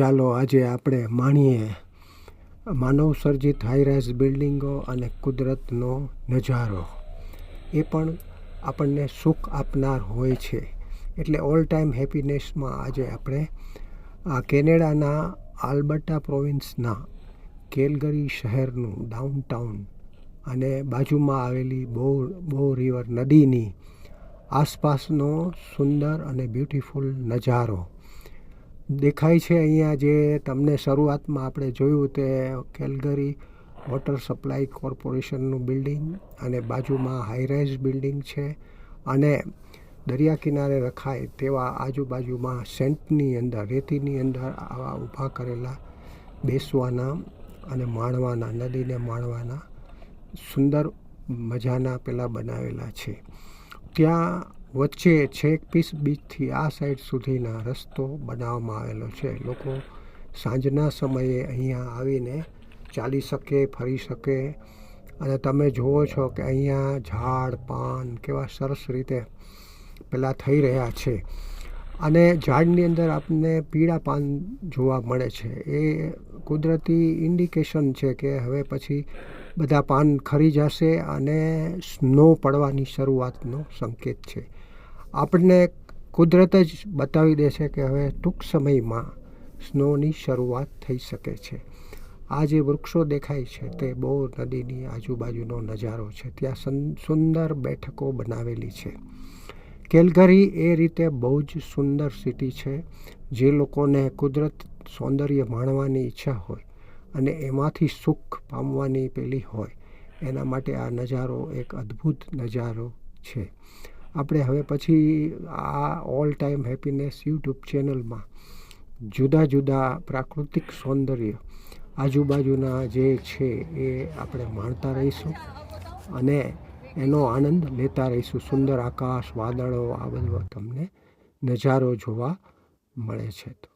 ચાલો આજે આપણે માણીએ માનવ સર્જિત હાઈરાઇઝ બિલ્ડિંગો અને કુદરતનો નજારો. એ પણ આપણને સુખ આપનાર હોય છે. એટલે ઓલ ટાઈમ હેપીનેસમાં આજે આપણે, આ કેનેડાના આલ્બર્ટા પ્રોવિન્સના કેલગરી શહેરનું ડાઉનટાઉન અને બાજુમાં આવેલી બહુ બહુ રિવર નદીની આસપાસનો સુંદર અને બ્યુટીફુલ નજારો. દેખાય છે અહીંયા જે તમને શરૂઆતમાં આપણે જોયું તે કેલગરી વોટર સપ્લાય કોર્પોરેશનનું બિલ્ડિંગ અને બાજુમાં હાઈરાઇઝ બિલ્ડિંગ છે અને દરિયા કિનારે રખાય તેવા આજુબાજુમાં સેન્ટની અંદર, રેતીની અંદર આવા ઊભા કરેલા બેસવાના અને માણવાના, નદીને માણવાના સુંદર મજાના પેલા બનાવેલા છે. ત્યાં વચ્ચે છેક પીસ બીચથી આ સાઈડ સુધીના રસ્તો બનાવવામાં આવેલો છે. લોકો સાંજના સમયે અહીંયા આવીને ચાલી શકે, ફરી શકે અને તમે જુઓ છો કે અહીંયા ઝાડ, પાન કેવા સરસ રીતે પેલા થઈ રહ્યા છે. અને ઝાડની અંદર આપણને પીળા પાન જોવા મળે છે. એ કુદરતી ઇન્ડિકેશન છે કે હવે પછી બધા પાન ખરી જશે અને સ્નો પડવાની શરૂઆતનો સંકેત છે. આપણને કુદરત જ બતાવી દેશે કે હવે ટૂંક સમયમાં સ્નોની શરૂઆત થઈ શકે છે. આ જે વૃક્ષો દેખાય છે તે બહુ નદીની આજુબાજુનો નજારો છે. ત્યાં સુંદર બેઠકો બનાવેલી છે. કેલગરી એ રીતે બહુ જ સુંદર સિટી છે, જે લોકોને કુદરત સૌંદર્ય માણવાની ઈચ્છા હોય અને એમાંથી સુખ પામવાની પેલી હોય. એના માટે આ નજારો એક અદ્ભુત નજારો છે. આપણે હવે પછી આ ઓલ ટાઈમ હેપીનેસ યુટ્યુબ ચેનલમાં જુદા જુદા પ્રાકૃતિક સૌંદર્ય આજુબાજુના જે છે એ આપણે માણતા રહીશું અને એનો આનંદ લેતા રહીશું. સુંદર આકાશ, વાદળો, આ બધો તમને નજારો જોવા મળે છે.